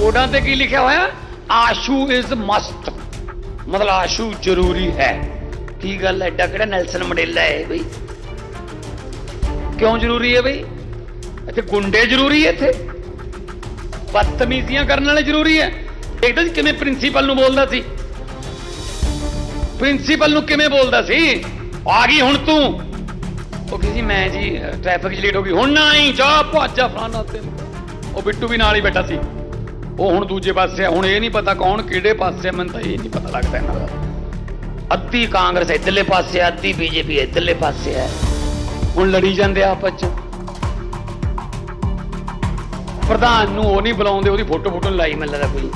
ਬੋਰਡਾਂ ਤੇ ਕੀ ਲਿਖਿਆ ਹੋਇਆ? ਆਸ਼ੂ ਇਜ਼ ਮਸਟ ਮਤਲਬ ਆਸ਼ੂ ਜ਼ਰੂਰੀ ਹੈ। ਕੀ ਗੱਲ ਐਡਾ ਕਿਹੜਾ ਨੈਲਸਨ ਮੰਡੇਲਾ ਹੈ ਬਈ? ਕਿਉਂ ਜ਼ਰੂਰੀ ਹੈ ਬਈ? ਇੱਥੇ ਗੁੰਡੇ ਜ਼ਰੂਰੀ ਹੈ ਇੱਥੇ। ਬਦਤਮੀਜ਼ੀਆਂ ਕਰਨ ਵਾਲੇ ਜ਼ਰੂਰੀ ਹੈ। ਦੇਖਦਾ ਜੀ, ਕਿਵੇਂ ਪ੍ਰਿੰਸੀਪਲ ਨੂੰ ਬੋਲਦਾ ਸੀ? ਪ੍ਰਿੰਸੀਪਲ ਨੂੰ ਕਿਵੇਂ ਬੋਲਦਾ ਸੀ? ਆ ਗਈ ਹੁਣ ਤੂੰ। ਉਹ ਕਹਿੰਦੀ ਮੈਂ ਜੀ ਟ੍ਰੈਫਿਕ ਲੇਟ ਹੋ ਗਈ। ਹੁਣ ਨਾ ਆਈ, ਜਾ ਭੱਜ ਜਾ ਫਲਾਣਾ ਤੇ। ਉਹ ਬਿੱਟੂ ਵੀ ਨਾਲ ਹੀ ਬੈਠਾ ਸੀ। ਉਹ ਹੁਣ ਦੂਜੇ ਪਾਸੇ ਹੁਣ ਇਹ ਨਹੀਂ ਪਤਾ ਕੌਣ ਕਿਹੜੇ ਪਾਸੇ ਮੈਨੂੰ ਤਾਂ ਇਹ ਨਹੀਂ ਪਤਾ ਲੱਗਦਾ ਇਹਨਾਂ ਦਾ। ਅੱਧੀ ਕਾਂਗਰਸ ਇੱਧਰਲੇ ਪਾਸੇ ਆ, ਅੱਧੀ ਬੀਜੇਪੀ ਇੱਧਰਲੇ ਪਾਸੇ ਆ। ਹੁਣ ਲੜੀ ਜਾਂਦੇ ਆਪਸ 'ਚ। ਪ੍ਰਧਾਨ ਨੂੰ ਉਹ ਨਹੀਂ ਬੁਲਾਉਂਦੇ, ਉਹਦੀ ਫੋਟੋ ਫੋਟੋ ਲਾਈ ਮੈਨੂੰ ਲੱਗਦਾ ਕੋਈ।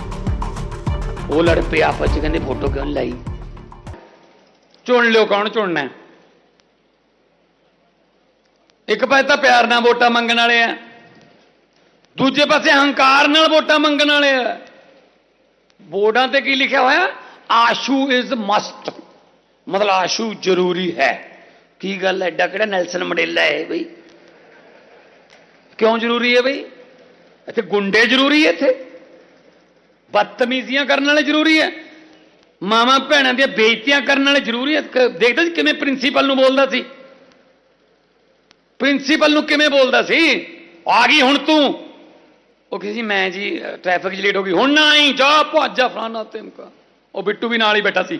ਉਹ ਲੜ ਪਏ ਆਪਸ 'ਚ, ਕਹਿੰਦੇ ਫੋਟੋ ਕਿਉਂ ਲਾਈ? ਚੁਣ ਲਿਓ ਕੌਣ ਚੁਣਨਾ ਇੱਕ ਪਾਸੇ ਤਾਂ ਪਿਆਰ ਨਾਲ ਵੋਟਾਂ ਮੰਗਣ ਵਾਲੇ ਆ। ਦੂਜੇ ਪਾਸੇ ਹੰਕਾਰ ਨਾਲ ਵੋਟਾਂ ਮੰਗਣ ਵਾਲੇ ਆ। ਬੋਰਡਾਂ ਤੇ ਕੀ ਲਿਖਿਆ ਹੋਇਆ? ਆਸ਼ੂ ਇਜ਼ ਮਸਟ ਮਤਲਬ ਆਸ਼ੂ ਜ਼ਰੂਰੀ ਹੈ। ਕੀ ਗੱਲ ਹੈ? ਐਡਾ ਕਿਹੜਾ ਨੈਲਸਨ ਮੰਡੇਲਾ ਹੈ ਬਈ? ਕਿਉਂ ਜ਼ਰੂਰੀ ਹੈ ਬਈ? ਇੱਥੇ ਗੁੰਡੇ ਜ਼ਰੂਰੀ ਹੈ ਇੱਥੇ। ਬਦਤਮੀਜ਼ੀਆਂ ਕਰਨ ਵਾਲੇ ਜ਼ਰੂਰੀ ਹੈ। ਮਾਵਾਂ ਭੈਣਾਂ ਦੀਆਂ ਬੇਇੱਜ਼ਤੀਆਂ ਕਰਨ ਵਾਲੇ ਜ਼ਰੂਰੀ ਹੈ। ਦੇਖਦੇ ਦੇਖਦਾ ਜੀ ਕਿਵੇਂ ਪ੍ਰਿੰਸੀਪਲ ਨੂੰ ਬੋਲਦਾ ਸੀ? ਪ੍ਰਿੰਸੀਪਲ ਨੂੰ ਕਿਵੇਂ ਬੋਲਦਾ ਸੀ? ਆ ਗਈ ਹੁਣ ਤੂੰ। ਉਹ ਕਹਿੰਦੀ ਮੈਂ ਜੀ ਟ੍ਰੈਫਿਕ 'ਚ ਲੇਟ ਹੋ ਗਈ। ਹੁਣ ਨਾ ਆਈ, ਜਾ ਭੱਜ ਜਾ ਫਲਾਣਾ ਤੇ ਉਹ ਬਿੱਟੂ ਵੀ ਨਾਲ ਹੀ ਬੈਠਾ ਸੀ।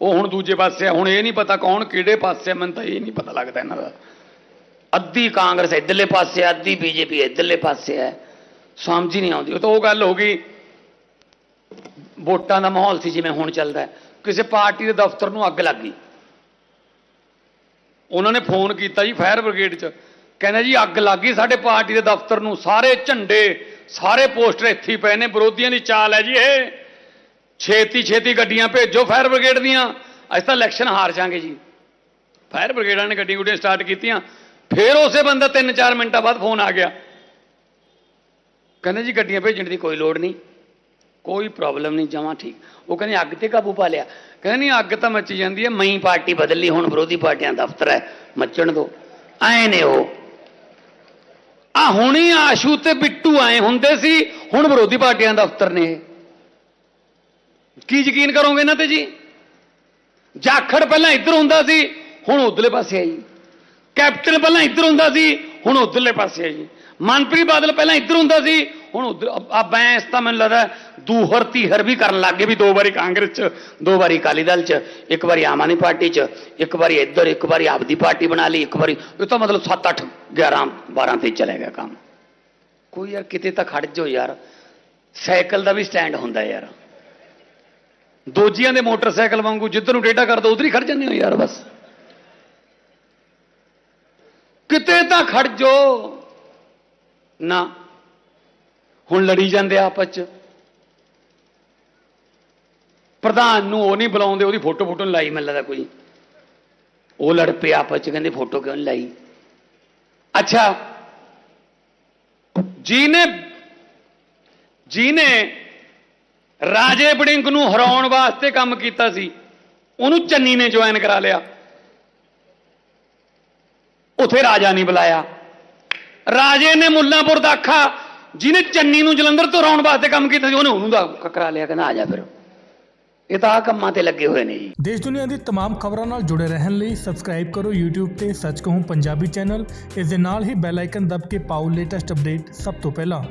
ਉਹ ਹੁਣ ਦੂਜੇ ਪਾਸੇ ਹੁਣ ਇਹ ਨਹੀਂ ਪਤਾ ਕੌਣ ਕਿਹੜੇ ਪਾਸੇ ਮੈਨੂੰ ਤਾਂ ਇਹ ਨਹੀਂ ਪਤਾ ਲੱਗਦਾ ਇਹਨਾਂ ਦਾ। ਅੱਧੀ ਕਾਂਗਰਸ ਇੱਧਰਲੇ ਪਾਸੇ ਆ, ਅੱਧੀ ਬੀਜੇਪੀ ਇੱਧਰਲੇ ਪਾਸੇ ਹੈ ਸਮਝ ਹੀ ਨਹੀਂ ਆਉਂਦੀ। ਉਹ ਤਾਂ ਉਹ ਗੱਲ ਹੋ ਗਈ। ਵੋਟਾਂ ਦਾ ਮਾਹੌਲ ਸੀ ਜਿਵੇਂ ਹੁਣ ਚੱਲਦਾ ਕਿਸੇ ਪਾਰਟੀ ਦੇ ਦਫ਼ਤਰ ਨੂੰ ਅੱਗ ਲੱਗ ਗਈ। ਉਹਨਾਂ ਨੇ ਫੋਨ ਕੀਤਾ ਜੀ, ਫਾਇਰ ਬ੍ਰਿਗੇਡ 'ਚ। ਕਹਿੰਦਾ ਜੀ ਅੱਗ ਲੱਗ ਗਈ, ਸਾਡੇ ਪਾਰਟੀ ਦੇ ਦਫ਼ਤਰ ਨੂੰ, ਸਾਰੇ ਝੰਡੇ, ਸਾਰੇ ਪੋਸਟਰ ਇੱਥੇ ਪਏ ਨੇ, ਵਿਰੋਧੀਆਂ ਦੀ ਚਾਲ ਹੈ ਜੀ ਇਹ। ਛੇਤੀ ਛੇਤੀ ਗੱਡੀਆਂ ਭੇਜੋ ਫਾਇਰ ਬ੍ਰਿਗੇਡ ਦੀਆਂ ਅੱਜ ਤਾਂ ਇਲੈਕਸ਼ਨ ਹਾਰ ਜਾਾਂਗੇ ਜੀ। ਫਾਇਰ ਬ੍ਰਿਗੇਡਾਂ ਨੇ ਗੱਡੀ ਗੁੱਡੀਆਂ ਸਟਾਰਟ ਕੀਤੀਆਂ, ਫਿਰ ਉਸੇ ਬੰਦਾ 3-4 ਮਿੰਟਾਂ ਬਾਅਦ ਫੋਨ ਆ ਗਿਆ। ਕਹਿੰਦੇ ਜੀ ਗੱਡੀਆਂ ਭੇਜਣ ਦੀ ਕੋਈ ਲੋੜ ਨਹੀਂ, ਕੋਈ ਪ੍ਰੋਬਲਮ ਨਹੀਂ, ਜਮਾਂ ਠੀਕ। ਉਹ ਕਹਿੰਦੇ ਅੱਗ ਤੇ ਕਾਬੂ ਪਾ ਲਿਆ। ਕਹਿੰਦੇ ਨਹੀਂ, ਅੱਗ ਤਾਂ ਮੱਚੀ ਜਾਂਦੀ ਹੈ, ਮਈ ਪਾਰਟੀ ਬਦਲੀ ਹੁਣ ਵਿਰੋਧੀ ਪਾਰਟੀਆਂ ਦਾ ਦਫ਼ਤਰ ਹੈ, ਮੱਚਣ ਦੋ। ਐ ਨੇ ਉਹ। ਆ ਹੁਣੀ ਆਸ਼ੂ ਤੇ ਬਿੱਟੂ ਆਏ ਹੁੰਦੇ ਸੀ, ਹੁਣ ਵਿਰੋਧੀ ਪਾਰਟੀਆਂ ਦਾ ਦਫ਼ਤਰ ਨੇ ਇਹ। ਕੀ ਯਕੀਨ ਕਰੋਗੇ ਇਹਨਾਂ ਤੇ ਜੀ? ਜਾਖੜ ਪਹਿਲਾਂ ਇੱਧਰ ਹੁੰਦਾ ਸੀ, ਹੁਣ ਉਧਰਲੇ ਪਾਸੇ ਆ ਜੀ। ਕੈਪਟਨ ਪਹਿਲਾਂ ਇੱਧਰ ਹੁੰਦਾ ਸੀ, ਹੁਣ ਉਧਰਲੇ ਪਾਸੇ ਆ ਜੀ। ਮਨਪ੍ਰੀਤ ਬਾਦਲ ਪਹਿਲਾਂ ਇੱਧਰ ਹੁੰਦਾ ਸੀ, ਹੁਣ ਉਧਰ ਆ ਬੈਂਸ ਤਾਂ ਮੈਨੂੰ ਲੱਗਦਾ ਦੂਹਰ ਤੀਹਰ ਵੀ ਕਰਨ ਲੱਗ ਗਏ ਵੀ ਦੋ ਵਾਰੀ ਕਾਂਗਰਸ 'ਚ, ਦੋ ਵਾਰੀ ਅਕਾਲੀ ਦਲ 'ਚ, ਇੱਕ ਵਾਰੀ ਆਮ ਆਦਮੀ ਪਾਰਟੀ 'ਚ, ਇੱਕ ਵਾਰੀ ਇੱਧਰ, ਇੱਕ ਵਾਰੀ ਆਪਦੀ ਪਾਰਟੀ ਬਣਾ ਲਈ, ਇੱਕ ਵਾਰੀ ਇਹ ਤਾਂ ਮਤਲਬ 7 8 11 12 ਤੇ ਚਲੇ ਗਿਆ ਕੰਮ। ਕੋਈ ਯਾਰ ਕਿਤੇ ਤਾਂ ਖੜ ਜਾਓ ਯਾਰ। ਸਾਈਕਲ ਦਾ ਵੀ ਸਟੈਂਡ ਹੁੰਦਾ ਯਾਰ। ਦੋਜੀਆਂ ਦੇ ਮੋਟਰਸਾਈਕਲ ਵਾਂਗੂ ਜਿੱਧਰ ਨੂੰ ਟੇਢਾ ਕਰ ਦੋ ਉਧਰ ਹੀ ਖੜ ਜਾਂਦੇ ਹੋ ਯਾਰ ਬਸ। ਕਿਤੇ ਤਾਂ ਖੜ ਜਾਓ। ਨਾ। ਹੁਣ ਲੜੀ ਜਾਂਦੇ ਆਪਸ ਚ। ਪ੍ਰਧਾਨ ਨੂੰ ਉਹ ਨਹੀਂ ਬੁਲਾਉਂਦੇ, ਉਹਦੀ ਫੋਟੋ ਫੋਟੋ ਨੀ ਲਾਈ ਮੈਨੂੰ ਲੱਗਦਾ ਕੋਈ। ਉਹ ਲੜ ਪਏ ਆਪਸ ਚ, ਕਹਿੰਦੇ ਫੋਟੋ ਕਿਉਂ ਨਹੀਂ ਲਾਈ? ਅੱਛਾ। ਜਿਹਨੇ ਜਿਹਨੇ ਰਾਜੇ ਬੜਿੰਗ ਨੂੰ ਹਰਾਉਣ ਵਾਸਤੇ ਕੰਮ ਕੀਤਾ ਸੀ, ਉਹਨੂੰ ਚੰਨੀ ਨੇ ਜੁਆਇਨ ਕਰਾ ਲਿਆ। ਉਥੇ ਰਾਜਾ ਨਹੀਂ ਬੁਲਾਇਆ। ਰਾਜੇ ਨੇ ਮੁੱਲਾਂਪੁਰ ਦਾ ਆਖਾ ਜਿਹਨੇ ਚੰਨੀ ਨੂੰ ਜਲੰਧਰ ਤੋਂ ਹਰਾਉਣ ਵਾਸਤੇ ਕੰਮ ਕੀਤਾ ਸੀ ਉਹਨੇ ਉਹਨੂੰ ਦਾ ਕਰਾ ਲਿਆ ਕਹਿੰਦਾ ਆ ਜਾ ਫਿਰ ਇਹ ਤਾਂ ਆ ਕੰਮਾਂ ਤੇ ਲੱਗੇ ਹੋਏ ਨੇ ਜੀ ਦੇਸ਼ ਦੁਨੀਆ ਦੀ तमाम ਖਬਰਾਂ ਨਾਲ ਜੁੜੇ ਰਹਿਣ ਲਈ ਸਬਸਕ੍ਰਾਈਬ ਕਰੋ YouTube ਤੇ ਸੱਚ ਕਹੂੰ ਪੰਜਾਬੀ ਚੈਨਲ ਇਸ ਦੇ ਨਾਲ ਹੀ ਬੈਲ ਆਈਕਨ ਦਬ ਕੇ ਪਾਓ ਲੇਟੈਸਟ ਅਪਡੇਟ ਸਭ ਤੋਂ ਪਹਿਲਾਂ